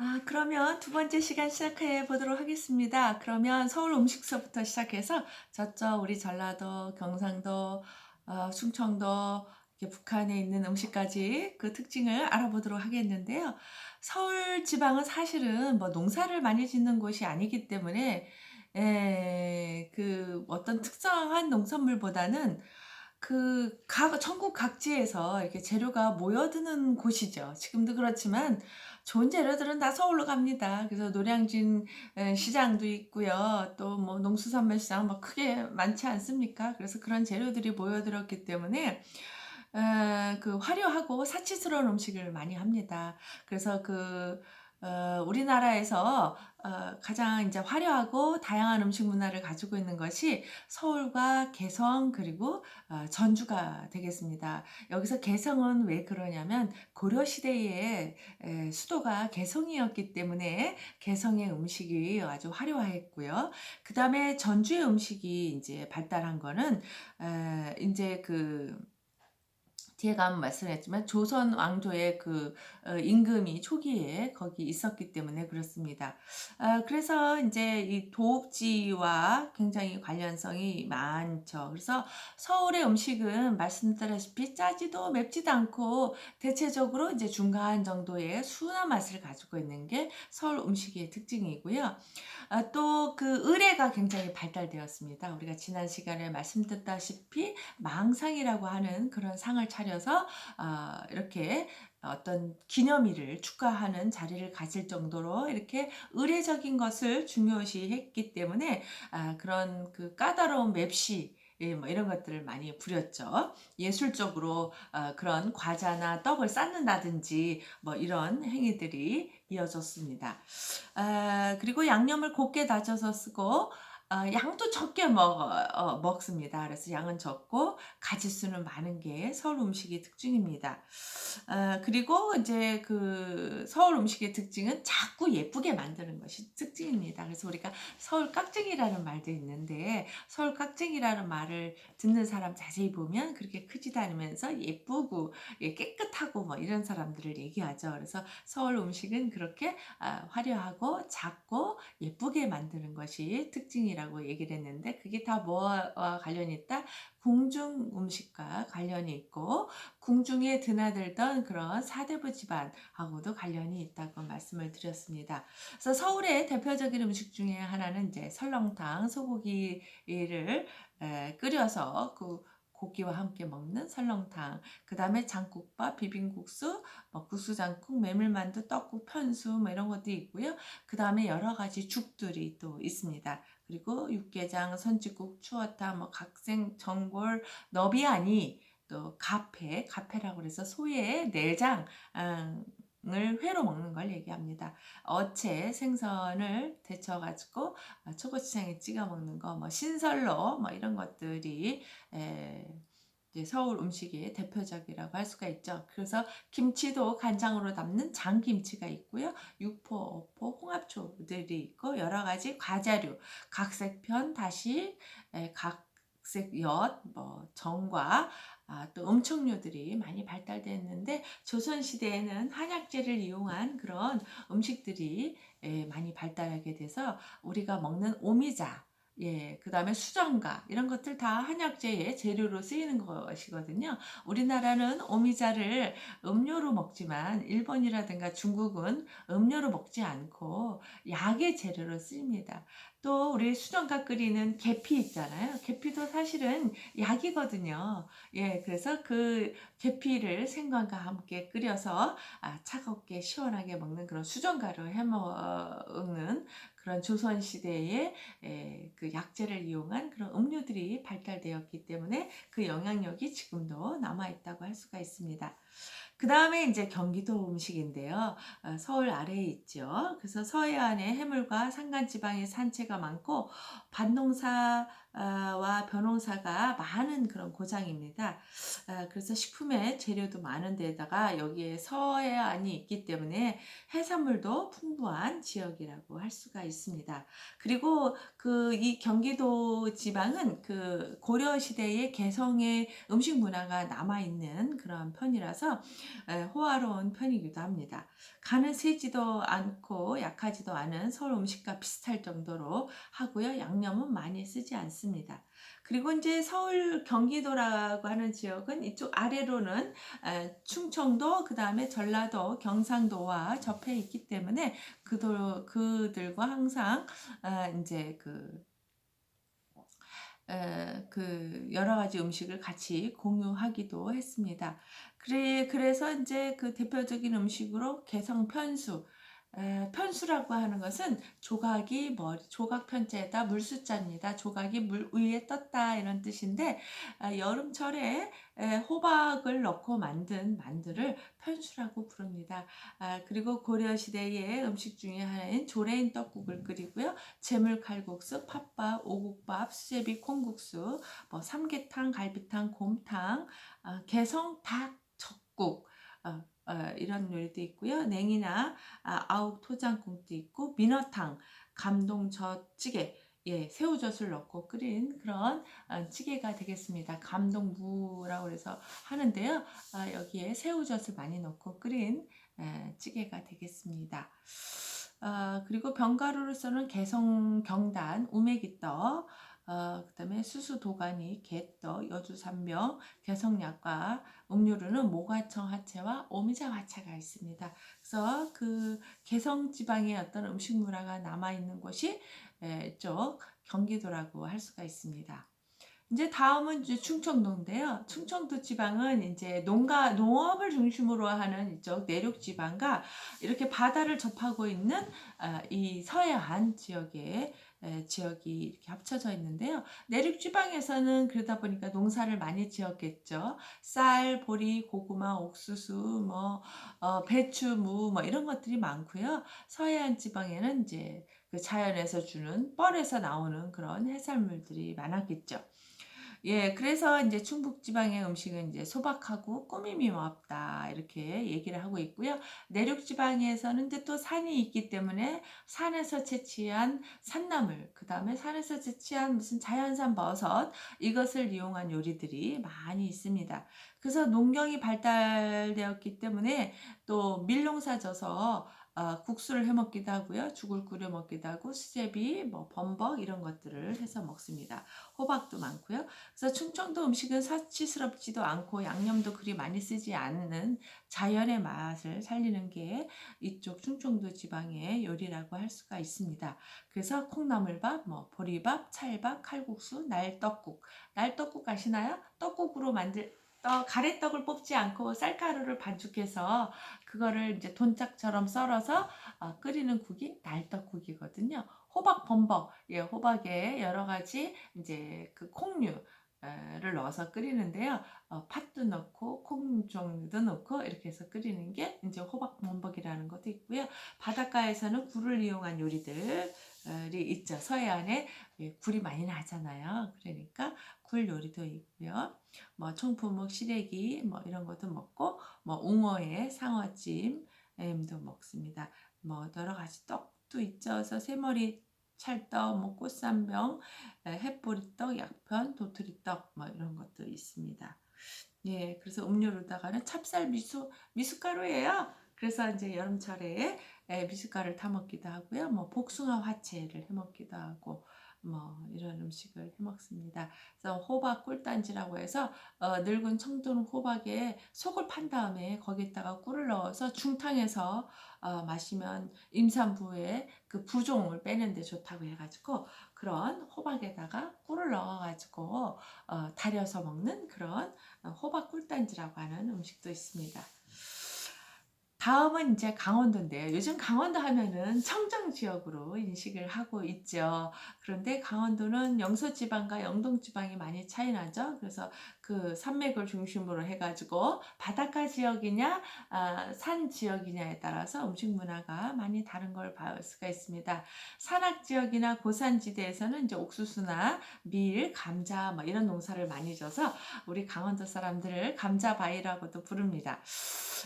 아, 그러면 두 번째 시간 시작해 보도록 하겠습니다. 그러면 서울 음식서부터 시작해서 저쪽 우리 전라도, 경상도, 어, 충청도, 북한에 있는 음식까지 그 특징을 알아보도록 하겠는데요. 서울 지방은 사실은 뭐 농사를 많이 짓는 곳이 아니기 때문에 에, 그 어떤 특정한 농산물보다는 그 각, 전국 각지에서 이렇게 재료가 모여드는 곳이죠. 지금도 그렇지만 좋은 재료들은 다 서울로 갑니다. 그래서 노량진 에, 시장도 있고요. 또 뭐 농수산물 시장 뭐 크게 많지 않습니까? 그래서 그런 재료들이 모여들었기 때문에 에, 그 화려하고 사치스러운 음식을 많이 합니다. 그래서 그 어, 우리나라에서 어, 가장 이제 화려하고 다양한 음식 문화를 가지고 있는 것이 서울과 개성 그리고 어, 전주가 되겠습니다. 여기서 개성은 왜 그러냐면 고려 시대의 에, 수도가 개성이었기 때문에 개성의 음식이 아주 화려했고요. 그 다음에 전주의 음식이 이제 발달한 거는 에, 이제 그 뒤에 가면 말씀했지만 조선 왕조의 그 어, 임금이 초기에 거기 있었기 때문에 그렇습니다. 아, 그래서 이제 이 도읍지와 굉장히 관련성이 많죠. 그래서 서울의 음식은 말씀드렸다시피 짜지도 맵지도 않고 대체적으로 이제 중간 정도의 순한 맛을 가지고 있는 게 서울 음식의 특징이고요. 아, 또그 의뢰가 굉장히 발달되었습니다. 우리가 지난 시간에 말씀드렸다시피 망상이라고 하는 그런 상을 차려 서 어, 이렇게 어떤 기념일을 축하하는 자리를 가질 정도로 이렇게 의례적인 것을 중요시 했기 때문에 아, 그런 그 까다로운 맵시 예, 뭐 이런 것들을 많이 부렸죠. 예술적으로 어, 그런 과자나 떡을 쌓는다든지 뭐 이런 행위들이 이어졌습니다. 아, 그리고 양념을 곱게 다져서 쓰고 어, 양도 적게 먹, 어, 먹습니다. 그래서 양은 적고 가짓수는 많은 게 서울 음식의 특징입니다. 어, 그리고 이제 그 서울 음식의 특징은 자꾸 예쁘게 만드는 것이 특징입니다. 그래서 우리가 서울 깍쟁이라는 말도 있는데 서울 깍쟁이라는 말을 듣는 사람 자세히 보면 그렇게 크지도 않으면서 예쁘고 예, 깨끗하고 뭐 이런 사람들을 얘기하죠. 그래서 서울 음식은 그렇게 아, 화려하고 작고 예쁘게 만드는 것이 특징이라고 음식이라고 얘기를 했는데 그게 다 뭐와 관련이 있다? 궁중 음식과 관련이 있고 궁중에 드나들던 그런 사대부 집안하고도 관련이 있다고 말씀을 드렸습니다. 그래서 서울의 대표적인 음식 중에 하나는 이제 설렁탕 소고기를 끓여서 그 고기와 함께 먹는 설렁탕, 그 다음에 장국밥, 비빔국수, 뭐 국수장국, 메밀만두, 떡국, 편수 뭐 이런 것도 있고요. 그 다음에 여러 가지 죽들이 또 있습니다. 그리고 육개장, 선지국, 추어탕, 뭐 각생, 전골, 너비아니, 또 가페, 가페라고 해서 소의 내장, 을 회로 먹는 걸 얘기합니다. 어체 생선을 데쳐가지고 초고추장에 찍어 먹는 거, 뭐 신설로 뭐 이런 것들이 에, 서울 음식의 대표적이라고 할 수가 있죠. 그래서 김치도 간장으로 담는 장김치가 있고요. 육포, 어포, 홍합초들이 있고 여러 가지 과자류, 각색편, 다시 각색 엿, 뭐 정과 아, 또 음식료들이 많이 발달됐는데 조선시대에는 한약재를 이용한 그런 음식들이 예, 많이 발달하게 돼서 우리가 먹는 오미자, 예, 그 다음에 수정가 이런 것들 다 한약재의 재료로 쓰이는 것이거든요. 우리나라는 오미자를 음료로 먹지만 일본이라든가 중국은 음료로 먹지 않고 약의 재료로 쓰입니다. 또 우리 수정가 끓이는 계피 있잖아요. 계피도 사실은 약이거든요. 예, 그래서 그 계피를 생강과 함께 끓여서 아, 차갑게 시원하게 먹는 그런 수정가로 해 먹는 그런 조선 시대의 그 약재를 이용한 그런 음료들이 발달되었기 때문에 그 영향력이 지금도 남아 있다고 할 수가 있습니다. 그 다음에 이제 경기도 음식인데요. 어, 서울 아래에 있죠. 그래서 서해안에 해물과 산간지방의 산채가 많고 밭농사 와 벼농사가 많은 그런 고장입니다. 아, 그래서 식품의 재료도 많은 데다가 여기에 서해안이 있기 때문에 해산물도 풍부한 지역이라고 할 수가 있습니다. 그리고 그 이 경기도 지방은 그 고려 시대의 개성의 음식 문화가 남아 있는 그런 편이라서 호화로운 편이기도 합니다. 간은 세지도 않고 약하지도 않은 서울 음식과 비슷할 정도로 하고요. 양념은 많이 쓰지 않습니다. 그리고 이제 서울 경기도라고 하는 지역은 이쪽 아래로는 에, 충청도 그 다음에 전라도 경상도와 접해 있기 때문에 그도 그들과 항상 아, 이제 그 에, 그 여러 가지 음식을 같이 공유하기도 했습니다. 그래 그래서 이제 그 대표적인 음식으로 개성 편수 에, 편수라고 하는 것은 조각이 머리 조각 편자에다 물수자입니다. 조각이 물 위에 떴다 이런 뜻인데 아, 여름철에 에, 호박을 넣고 만든 만두를 편수라고 부릅니다. 아, 그리고 고려 시대의 음식 중에 하나인 조레인 떡국을 끓이고요. 재물 칼국수, 팥밥, 오곡밥, 수제비 콩국수, 뭐 삼계탕, 갈비탕, 곰탕, 아, 개성 닭 적국 어, 어, 이런 요리도 있고요. 냉이나 아, 아욱 토장국도 있고 민어탕, 감동젓 찌개, 예, 새우젓을 넣고 끓인 그런 어, 찌개가 되겠습니다. 감동무라고 해서 하는데요. 아, 여기에 새우젓을 많이 넣고 끓인 에, 찌개가 되겠습니다. 아, 그리고 병가루로서는 개성 경단, 우메기떡, 어, 그 다음에 수수 도가니, 개떡, 여주 삼병, 개성약과 음료로는 모가청 화채와 오미자 화채가 있습니다. 그래서 그 개성 지방의 어떤 음식 문화가 남아 있는 곳이 에, 쪽 경기도라고 할 수가 있습니다. 이제 다음은 이제 충청도인데요. 충청도 지방은 이제 농가 농업을 중심으로 하는 이쪽 내륙 지방과 이렇게 바다를 접하고 있는 아, 이 서해안 지역의 에, 지역이 이렇게 합쳐져 있는데요. 내륙 지방에서는 그러다 보니까 농사를 많이 지었겠죠. 쌀, 보리, 고구마, 옥수수, 뭐 어, 배추, 무, 뭐 이런 것들이 많고요. 서해안 지방에는 이제 그 자연에서 주는 뻘에서 나오는 그런 해산물들이 많았겠죠. 예, 그래서 이제 충북 지방의 음식은 이제 소박하고 꾸밈이 없다 이렇게 얘기를 하고 있고요. 내륙 지방에서는 이제 또 산이 있기 때문에 산에서 채취한 산나물, 그 다음에 산에서 채취한 무슨 자연산 버섯 이것을 이용한 요리들이 많이 있습니다. 그래서 농경이 발달되었기 때문에 또 밀농사 져서 어, 국수를 해 먹기도 하고요. 죽을 끓여 먹기도 하고 수제비, 뭐 범벅 이런 것들을 해서 먹습니다. 호박도 많고요. 그래서 충청도 음식은 사치스럽지도 않고 양념도 그리 많이 쓰지 않는 자연의 맛을 살리는 게 이쪽 충청도 지방의 요리라고 할 수가 있습니다. 그래서 콩나물밥, 뭐 보리밥, 찰밥, 칼국수, 날떡국. 날떡국 아시나요? 떡국으로 만들 떡, 가래떡을 뽑지 않고 쌀가루를 반죽해서 그거를 이제 돈짝처럼 썰어서 어, 끓이는 국이 날떡국이거든요. 호박 범벅, 예, 호박에 여러 가지 이제 그 콩류, 를 넣어서 끓이는데요. 어, 팥도 넣고 콩 종류도 넣고 이렇게 해서 끓이는 게 이제 호박 범벅이라는 것도 있고요. 바닷가에서는 굴을 이용한 요리들 이 있죠. 서해안에 예, 굴이 많이 나잖아요. 그러니까 굴 요리도 있고요. 뭐 청포묵, 시래기 뭐 이런 것도 먹고 뭐 웅어에 상어찜도 먹습니다. 뭐 여러 가지 떡도 있죠. 그래서 새머리 찰떡, 뭐 꽃쌈병, 햇보리떡, 약편, 도토리떡 뭐 이런 것도 있습니다. 예, 그래서 음료로다가는 찹쌀 미수 미숫가루예요. 그래서 이제 여름철에 미숫가루를 타 먹기도 하고요. 뭐 복숭아 화채를 해 먹기도 하고 뭐 이런 음식을 해 먹습니다. 그래서 호박 꿀단지라고 해서 어, 늙은 청돈 호박에 속을 판 다음에 거기에다가 꿀을 넣어서 중탕해서 어, 마시면 임산부의 그 부종을 빼는데 좋다고 해가지고 그런 호박에다가 꿀을 넣어가지고 어, 달여서 먹는 그런 호박 꿀단지라고 하는 음식도 있습니다. 다음은 이제 강원도인데요. 요즘 강원도 하면은 청정 지역으로 인식을 하고 있죠. 그런데 강원도는 영서지방과 영동지방이 많이 차이 나죠. 그래서 그 산맥을 중심으로 해가지고 바닷가 지역이냐, 아, 산 지역이냐에 따라서 음식 문화가 많이 다른 걸 볼 수가 있습니다. 산악 지역이나 고산지대에서는 이제 옥수수나 밀, 감자 뭐 이런 농사를 많이 져서 우리 강원도 사람들을 감자바위라고도 부릅니다.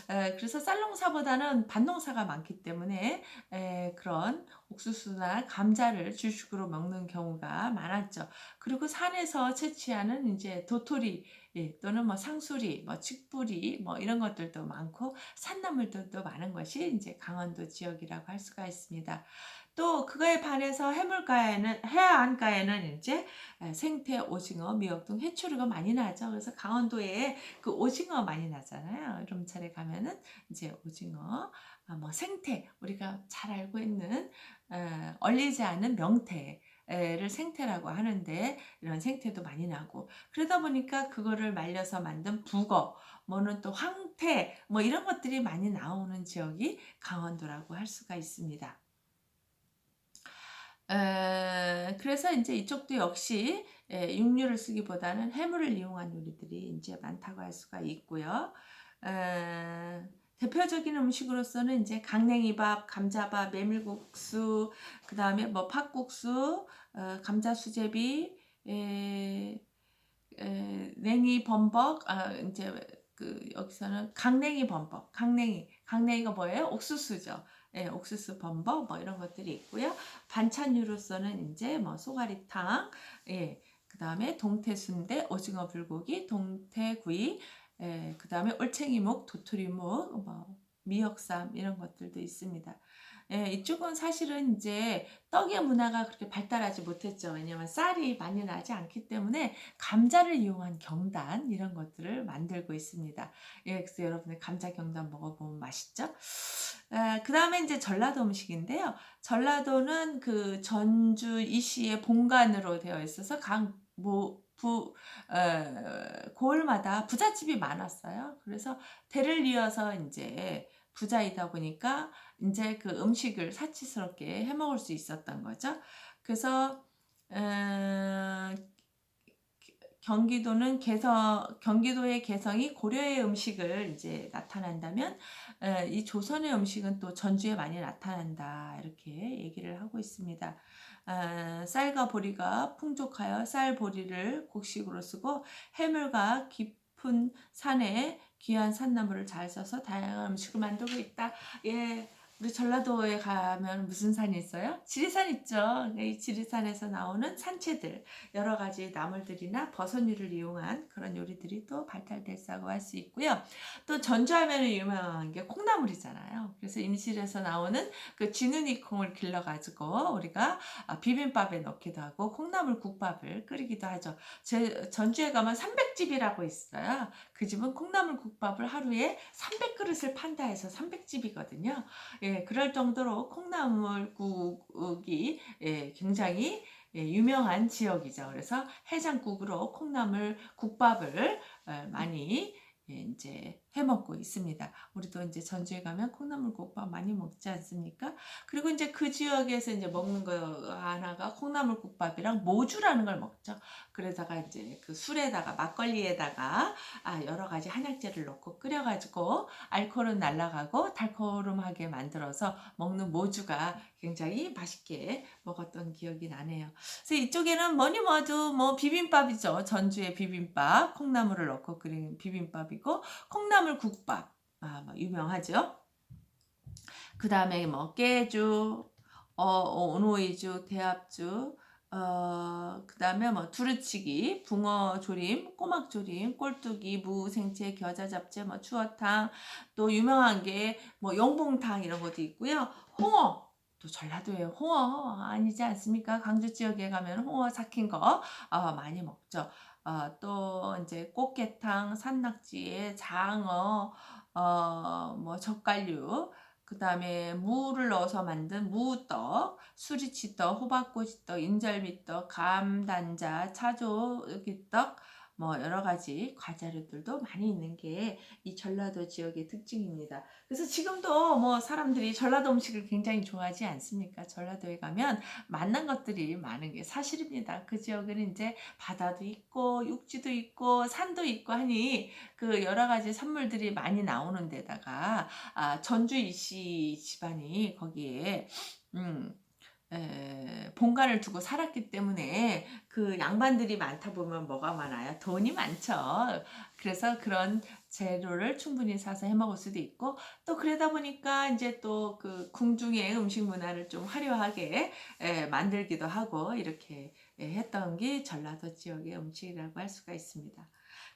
에, 그래서 쌀농사보다는 밭농사가 많기 때문에 에, 그런 옥수수나 감자를 주식으로 먹는 경우가 많았죠. 그리고 산에서 채취하는 이제 도토리 예, 또는 뭐 상수리, 뭐 칡뿌리 뭐 이런 것들도 많고 산나물들도 많은 것이 이제 강원도 지역이라고 할 수가 있습니다. 또 그거에 반해서 해물가에는 해안가에는 이제 생태 오징어, 미역 등 해초류가 많이 나죠. 그래서 강원도에 그 오징어 많이 나잖아요. 여름철에 가면은 이제 오징어, 아, 뭐 생태 우리가 잘 알고 있는 어, 얼리지 않은 명태. 를 생태라고 하는데 이런 생태도 많이 나고 그러다 보니까 그거를 말려서 만든 북어 뭐는 또 황태 뭐 이런 것들이 많이 나오는 지역이 강원도라고 할 수가 있습니다. 에, 그래서 이제 이쪽도 역시 에, 육류를 쓰기보다는 해물을 이용한 요리들이 이제 많다고 할 수가 있고요. 에, 대표적인 음식으로서는 이제 강냉이밥, 감자밥, 메밀국수, 그 다음에 뭐 팥국수, 어, 감자 수제비, 에, 에, 냉이 범벅, 아, 이제 그 여기서는 강냉이 범벅, 강냉이, 강냉이가 뭐예요? 옥수수죠. 예, 옥수수 범벅 뭐 이런 것들이 있고요. 반찬류로서는 이제 뭐 소가리탕, 예, 그 다음에 동태순대, 오징어 불고기, 동태구이, 예, 그 다음에 올챙이묵, 도토리묵, 뭐 미역쌈 이런 것들도 있습니다. 예, 이쪽은 사실은 이제 떡의 문화가 그렇게 발달하지 못했죠. 왜냐면 쌀이 많이 나지 않기 때문에 감자를 이용한 경단 이런 것들을 만들고 있습니다. 예, 그래서 여러분들 감자 경단 먹어보면 맛있죠? 그 다음에 이제 전라도 음식인데요. 전라도는 그 전주 이시의 본관으로 되어 있어서 강, 뭐, 부, 어, 고을마다 부잣집이 많았어요. 그래서 대를 이어서 이제 부자이다 보니까 이제 그 음식을 사치스럽게 해 먹을 수 있었던 거죠. 그래서 어, 경기도는 개성 경기도의 개성이 고려의 음식을 이제 나타난다면 어, 이 조선의 음식은 또 전주에 많이 나타난다 이렇게 얘기를 하고 있습니다. 어, 쌀과 보리가 풍족하여 쌀 보리를 곡식으로 쓰고 해물과 깊 은 산에 귀한 산나물을 잘 써서 다양한 음식을 만들고 있다. 예. 우리 전라도에 가면 무슨 산이 있어요? 지리산 있죠. 네, 이 지리산에서 나오는 산채들, 여러 가지 나물들이나 버섯류를 이용한 그런 요리들이 또 발달됐다고 할 수 있고요. 또 전주하면 유명한 게 콩나물이잖아요. 그래서 임실에서 나오는 그 쥐눈이 콩을 길러가지고 우리가 아, 비빔밥에 넣기도 하고 콩나물 국밥을 끓이기도 하죠. 제 전주에 가면 300집이라고 있어요. 그 집은 콩나물 국밥을 하루에 300그릇을 판다 해서 300집이거든요. 예, 그럴 정도로 콩나물국이 예, 굉장히 예, 유명한 지역이죠. 그래서 해장국으로 콩나물 국밥을 어, 많이 예, 이제 해 먹고 있습니다. 우리도 이제 전주에 가면 콩나물국밥 많이 먹지 않습니까? 그리고 이제 그 지역에서 이제 먹는 거 하나가 콩나물국밥이랑 모주라는 걸 먹죠. 그러다가 이제 그 술에다가 막걸리에다가 아 여러 가지 한약재를 넣고 끓여가지고 알코올은 날라가고 달콤하게 만들어서 먹는 모주가 굉장히 맛있게 먹었던 기억이 나네요. 그래서 이쪽에는 뭐니 뭐도 뭐 비빔밥이죠. 전주의 비빔밥, 콩나물을 넣고 끓인 비빔밥이고 콩나물 국밥 아, 뭐 유명하죠. 그 다음에 뭐 깨주, 어, 어, 오노이주, 대합주, 어, 그 다음에 뭐 두루치기, 붕어 조림, 꼬막 조림, 꼴뚜기, 무, 생채, 겨자 잡채, 뭐 추어탕, 또 유명한 게뭐 용봉탕 이런 것도 있고요. 홍어, 또 전라도에 홍어 아니지 않습니까? 광주 지역에 가면 홍어 삭힌 거 어, 많이 먹죠. 어, 또 이제 꽃게탕, 산낙지에 장어, 어, 뭐 젓갈류, 그 다음에 무를 넣어서 만든 무떡, 수리치떡, 호박꼬치떡, 인절미떡, 감단자, 차조기떡, 뭐 여러 가지 과자류들도 많이 있는 게 이 전라도 지역의 특징입니다. 그래서 지금도 뭐 사람들이 전라도 음식을 굉장히 좋아하지 않습니까? 전라도에 가면 만난 것들이 많은 게 사실입니다. 그 지역에는 이제 바다도 있고 육지도 있고 산도 있고 하니 그 여러 가지 산물들이 많이 나오는 데다가 아, 전주 이씨 집안이 거기에 음, 에, 본관을 두고 살았기 때문에 그 양반들이 많다 보면 뭐가 많아요? 돈이 많죠. 그래서 그런 재료를 충분히 사서 해 먹을 수도 있고 또 그러다 보니까 이제 또 그 궁중의 음식 문화를 좀 화려하게 에, 만들기도 하고 이렇게 예, 했던 게 전라도 지역의 음식이라고 할 수가 있습니다.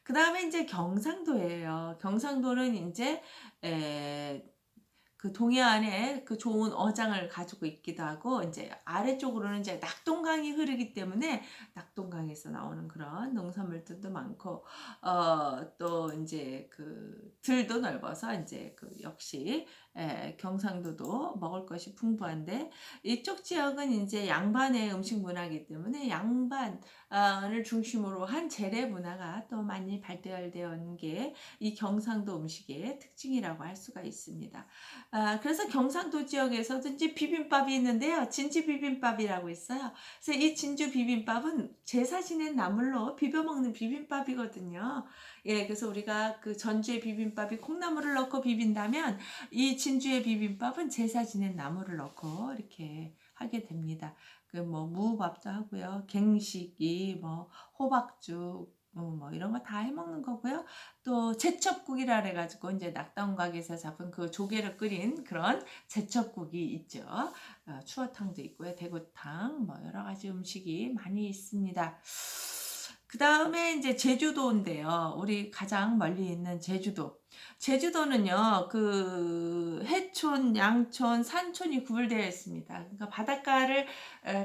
그 다음에 이제 경상도예요. 경상도는 이제 에, 그 동해안에 그 좋은 어장을 가지고 있기도 하고 이제 아래쪽으로는 이제 낙동강이 흐르기 때문에 낙동강에서 나오는 그런 농산물들도 많고 어 또 이제 그 들도 넓어서 이제 그 역시 에, 경상도도 먹을 것이 풍부한데 이쪽 지역은 이제 양반의 음식 문화이기 때문에 양반을 중심으로 한 재래 문화가 또 많이 발달되어 있는 게 이 경상도 음식의 특징이라고 할 수가 있습니다. 아, 그래서 경상도 지역에서도 이제 비빔밥이 있는데요. 진주 비빔밥이라고 있어요. 그래서 이 진주 비빔밥은 제사 지낸 나물로 비벼 먹는 비빔밥이거든요. 예, 그래서 우리가 그 전주의 비빔밥이 콩나물을 넣고 비빈다면 이 진주의 비빔밥은 제사 지낸 나물을 넣고 이렇게 하게 됩니다. 그 뭐 무밥도 하고요. 갱식이 뭐 호박죽 어, 뭐 이런 거 다 해먹는 거고요. 또 제첩국이라 그래가지고 이제 낙동각에서 잡은 그 조개를 끓인 그런 제첩국이 있죠. 어, 추어탕도 있고요. 대구탕 뭐 여러 가지 음식이 많이 있습니다. 그 다음에 이제 제주도인데요. 우리 가장 멀리 있는 제주도. 제주도는요, 그 해촌, 양촌, 산촌이 구분되어 있습니다. 그러니까 바닷가를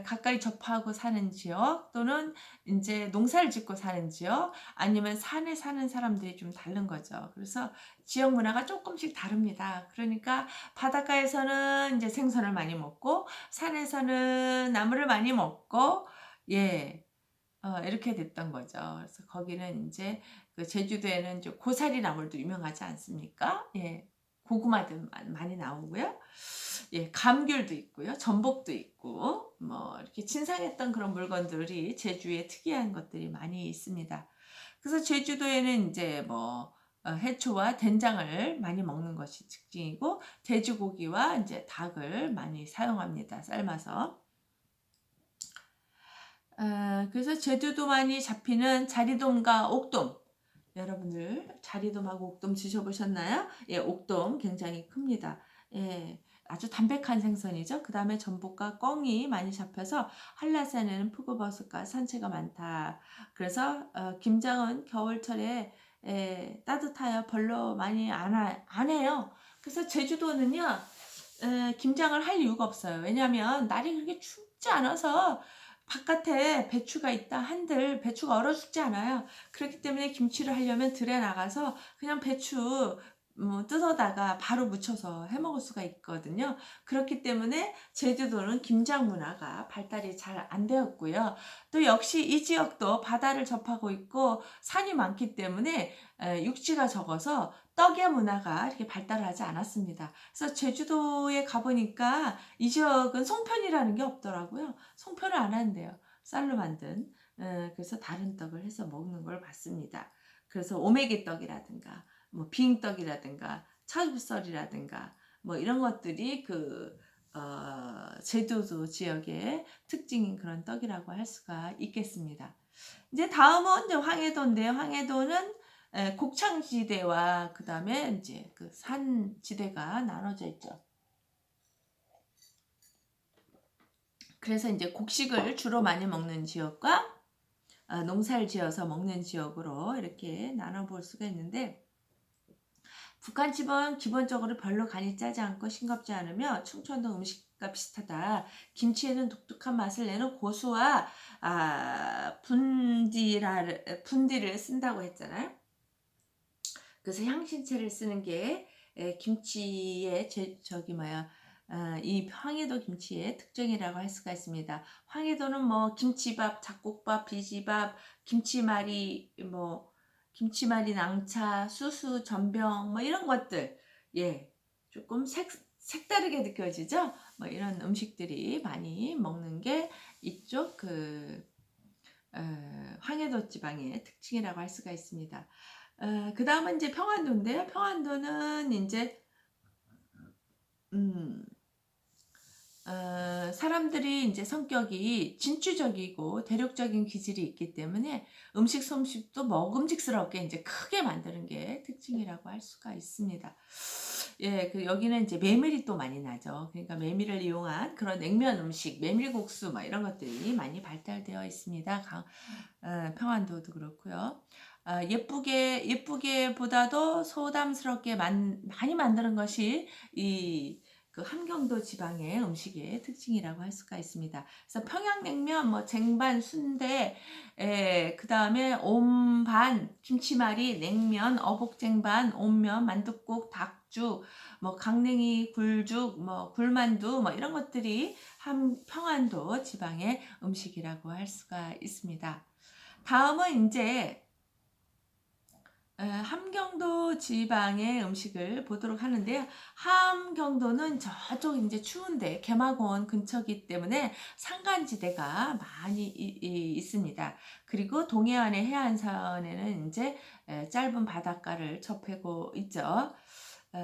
가까이 접하고 사는 지역 또는 이제 농사를 짓고 사는 지역 아니면 산에 사는 사람들이 좀 다른 거죠. 그래서 지역 문화가 조금씩 다릅니다. 그러니까 바닷가에서는 이제 생선을 많이 먹고 산에서는 나물을 많이 먹고 예. 어, 이렇게 됐던 거죠. 그래서 거기는 이제 그 제주도에는 이제 고사리 나물도 유명하지 않습니까? 예. 고구마도 많이 나오고요. 예, 감귤도 있고요. 전복도 있고, 뭐, 이렇게 진상했던 그런 물건들이 제주에 특이한 것들이 많이 있습니다. 그래서 제주도에는 이제 뭐, 어, 해초와 된장을 많이 먹는 것이 특징이고, 돼지고기와 이제 닭을 많이 사용합니다. 삶아서. 아, 그래서 제주도 많이 잡히는 자리돔과 옥돔. 여러분들 자리돔하고 옥돔 드셔보셨나요? 예, 옥돔 굉장히 큽니다. 예, 아주 담백한 생선이죠. 그 다음에 전복과 꿩이 많이 잡혀서 한라산에는 표고버섯과 산채가 많다. 그래서 어, 김장은 겨울철에 예, 따뜻하여 별로 많이 안, 하, 안 해요. 그래서 제주도는요, 에, 김장을 할 이유가 없어요. 왜냐하면 날이 그렇게 춥지 않아서 바깥에 배추가 있다 한들 배추가 얼어 죽지 않아요. 그렇기 때문에 김치를 하려면 들에 나가서 그냥 배추 뭐 뜯어다가 바로 무쳐서 해 먹을 수가 있거든요. 그렇기 때문에 제주도는 김장 문화가 발달이 잘 안 되었고요. 또 역시 이 지역도 바다를 접하고 있고 산이 많기 때문에 육지가 적어서 떡의 문화가 이렇게 발달하지 않았습니다. 그래서 제주도에 가보니까 이 지역은 송편이라는 게 없더라고요. 송편을 안 한대요. 쌀로 만든. 그래서 다른 떡을 해서 먹는 걸 봤습니다. 그래서 오메기 떡이라든가 뭐 빙떡이라든가 차국설이라든가 뭐 이런 것들이 그 어, 제주도 지역의 특징인 그런 떡이라고 할 수가 있겠습니다. 이제 다음은 황해도인데 황해도는 곡창지대와 그 다음에 이제 그 산지대가 나눠져 있죠. 그래서 이제 곡식을 주로 많이 먹는 지역과 어, 농사를 지어서 먹는 지역으로 이렇게 나눠볼 수가 있는데 북한 집은 기본적으로 별로 간이 짜지 않고 싱겁지 않으며 충청도 음식과 비슷하다. 김치에는 독특한 맛을 내는 고수와 아, 분디라, 분디를 쓴다고 했잖아요. 그래서 향신채를 쓰는 게 에, 김치의 제, 저기 뭐야 아, 이 황해도 김치의 특징이라고 할 수가 있습니다. 황해도는 뭐 김치밥, 잡곡밥, 비지밥, 김치말이 뭐 김치말이 낭차, 수수, 전병 뭐 이런 것들 예 조금 색, 색다르게 느껴지죠. 뭐 이런 음식들이 많이 먹는 게 이쪽 그 어, 황해도 지방의 특징이라고 할 수가 있습니다. 어, 그 다음은 이제 평안도인데요. 평안도는 이제 음, 어, 사람들이 이제 성격이 진취적이고 대륙적인 기질이 있기 때문에 음식 솜씨도 먹음직스럽게 이제 크게 만드는 게 특징이라고 할 수가 있습니다. 예, 그 여기는 이제 메밀이 또 많이 나죠. 그러니까 메밀을 이용한 그런 냉면 음식, 메밀국수 뭐 이런 것들이 많이 발달되어 있습니다. 강, 어, 평안도도 그렇고요. 아, 예쁘게 예쁘게 보다도 소담스럽게 만, 많이 만드는 것이 이 그 함경도 지방의 음식의 특징이라고 할 수가 있습니다. 그래서 평양냉면, 뭐 쟁반, 순대, 그 다음에 옴반, 김치말이, 냉면, 어복쟁반, 온면, 만둣국, 닭죽, 뭐 강냉이, 굴죽, 뭐 굴만두, 뭐 이런 것들이 함 평안도 지방의 음식이라고 할 수가 있습니다. 다음은 이제 에, 함경도 지방의 음식을 보도록 하는데요. 함경도는 저쪽 이제 추운데 개마고원 근처기 때문에 산간지대가 많이 있습니다. 그리고 동해안의 해안선에는 이제 에, 짧은 바닷가를 접하고 있죠. 에,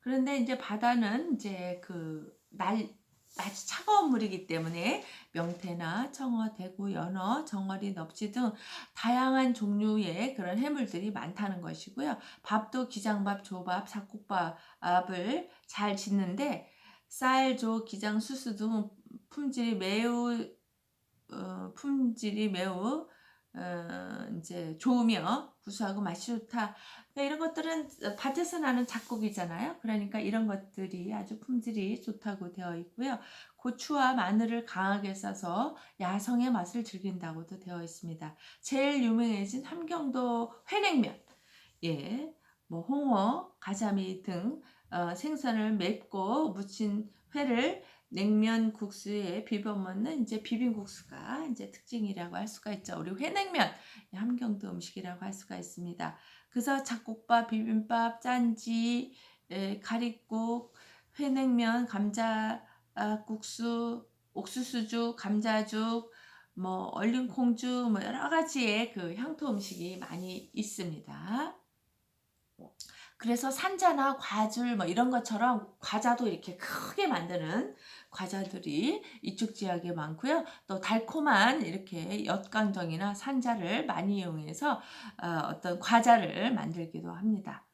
그런데 이제 바다는 이제 그 날 아주 차가운 물이기 때문에 명태나 청어, 대구, 연어, 정어리, 넙치 등 다양한 종류의 그런 해물들이 많다는 것이고요. 밥도 기장밥, 조밥, 잡곡밥을 잘 짓는데 쌀, 조, 기장, 수수 등 품질이 매우 어, 품질이 매우 어, 이제 좋으며 구수하고 맛이 좋다. 그러니까 이런 것들은 밭에서 나는 작곡이잖아요. 그러니까 이런 것들이 아주 품질이 좋다고 되어 있고요. 고추와 마늘을 강하게 싸서 야성의 맛을 즐긴다고도 되어 있습니다. 제일 유명해진 함경도 회냉면, 예, 뭐 홍어, 가자미 등 어, 생선을 맵고 무친 회를 냉면 국수에 비벼 먹는 이제 비빔국수가 이제 특징이라고 할 수가 있죠. 우리 회냉면 함경도 음식이라고 할 수가 있습니다. 그래서 잡곡밥, 비빔밥, 짠지, 에, 가리국, 회냉면, 감자국수, 옥수수죽, 감자죽, 뭐 얼린 콩죽, 뭐 여러 가지의 그 향토 음식이 많이 있습니다. 그래서 산자나 과줄 뭐 이런 것처럼 과자도 이렇게 크게 만드는 과자들이 이쪽 지역에 많고요. 또 달콤한 이렇게 엿강정이나 산자를 많이 이용해서 어, 떤 과자를 만들기도 합니다.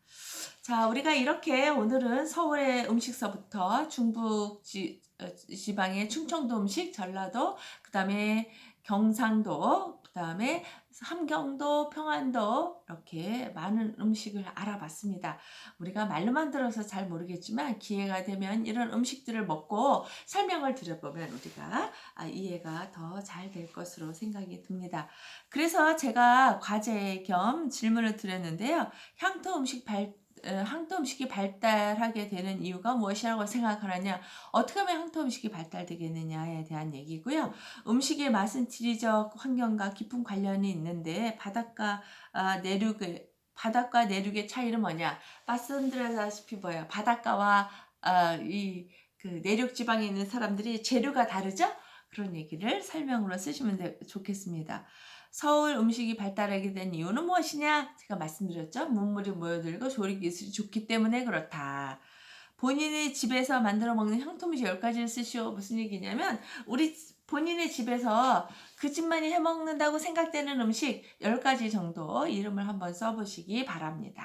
자, 우리가 이렇게 오늘은 서울의 음식서부터 중북 지, 어, 지방의 충청도 음식, 전라도, 그 다음에 경상도, 그 다음에 함경도, 평안도 이렇게 많은 음식을 알아봤습니다. 우리가 말로만 들어서 잘 모르겠지만 기회가 되면 이런 음식들을 먹고 설명을 들어보면 우리가 아, 이해가 더 잘 될 것으로 생각이 듭니다. 그래서 제가 과제 겸 질문을 드렸는데요. 향토 음식 발 항토 음식이 발달하게 되는 이유가 무엇이라고 생각하느냐, 어떻게 하면 항토 음식이 발달되겠느냐에 대한 얘기고요. 음식의 맛은 지리적 환경과 깊은 관련이 있는데 바닷가 아, 내륙의 바닷가 내륙의 차이는 뭐냐? 말씀드렸다시피 뭐예요? 바닷가와 아, 이그 내륙 지방에 있는 사람들이 재료가 다르죠? 그런 얘기를 설명으로 쓰시면 좋겠습니다. 서울 음식이 발달하게 된 이유는 무엇이냐? 제가 말씀드렸죠. 문물이 모여들고 조리 기술이 좋기 때문에 그렇다. 본인의 집에서 만들어 먹는 향토음식 10가지를 쓰시오. 무슨 얘기냐면 우리 본인의 집에서 그 집만이 해 먹는다고 생각되는 음식 10가지 정도 이름을 한번 써보시기 바랍니다.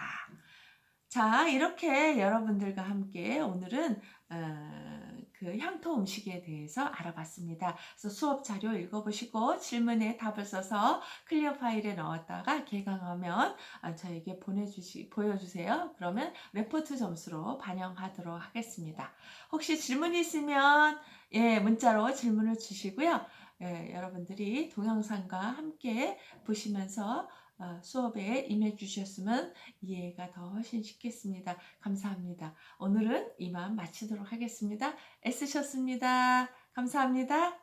자, 이렇게 여러분들과 함께 오늘은 어, 그 향토 음식에 대해서 알아봤습니다. 그래서 수업 자료 읽어보시고 질문에 답을 써서 클리어 파일에 넣었다가 개강하면 아, 저에게 보내주시, 보여주세요. 그러면 레포트 점수로 반영하도록 하겠습니다. 혹시 질문이 있으면 예, 문자로 질문을 주시고요. 예, 여러분들이 동영상과 함께 보시면서 어, 수업에 임해 주셨으면 이해가 더 훨씬 쉽겠습니다. 감사합니다. 오늘은 이만 마치도록 하겠습니다. 애쓰셨습니다. 감사합니다.